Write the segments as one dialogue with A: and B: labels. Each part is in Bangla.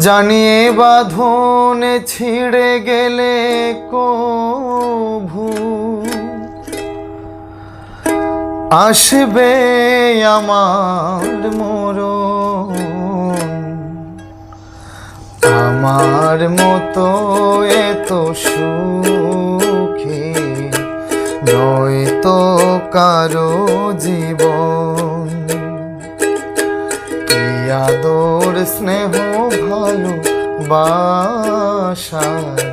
A: জানিয়ে বাঁধন ছিঁড়ে গেলে কভু? আসবে আমার মরণ। আমার মতো এত সুখী নয়তো কারও জীবন। আদর, স্নেহ, ভালো, বাসায়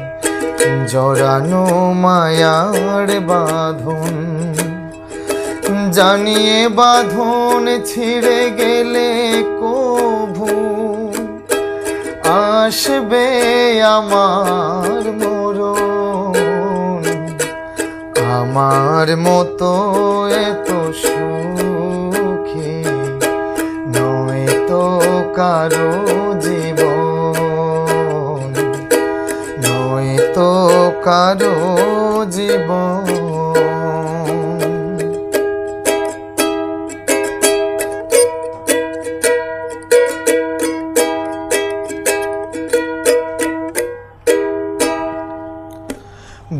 A: জড়ানো মায়ার বাঁধন। জানিয়ে বাঁধন ছিঁড়ে গেলে কভু আসবে আমার মরণ। আমার মতো এত সুখী তো কারও জীবন নয় তো কারও জীবন।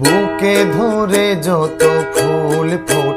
A: বুকে ধরে যত ফুল ফোটালাম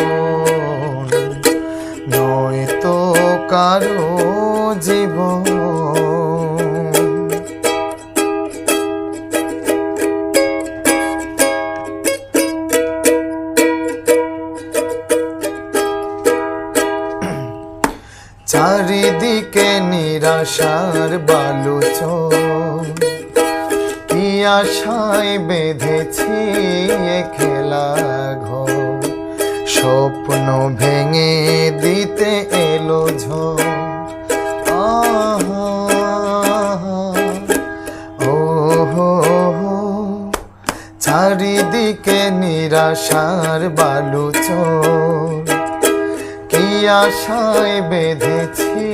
A: কারও জীবন। চারিদিকে নিরাশার বালুচন কি আশায় বেঁধেছি খেলা ঘর? স্বপ্ন ভেঙে দিতে এলো ঝড় চারিদিকে নিরাশার বালুচর কি আশায় বেঁধেছি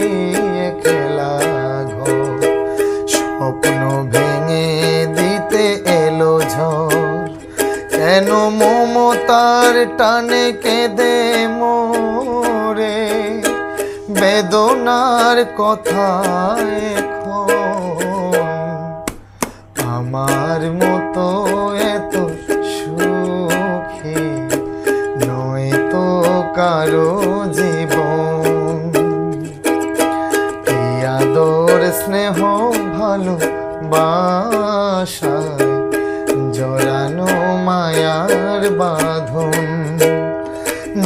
A: খেলা? মমতার টানে কেঁদে মোরে। বেদনার কথা আমার মতো এত সুখী নয় তো কারও জীবন। কি আদর, স্নেহ, ভালো বাসায় জড়ানো মায়ার বাঁধন।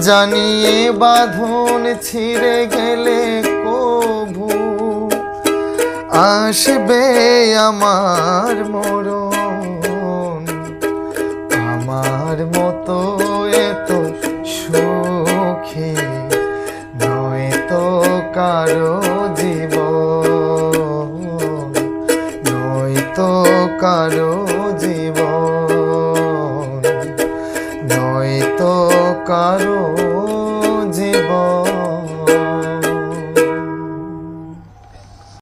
A: জানিয়ে বাঁধন ছিঁড়ে গেলে কভু আসবে আমার মরণ, আমার মতো এত সুখী নয় তো কারও জীবন, নয় তো কারও জীবন নয় তো কারও জীবন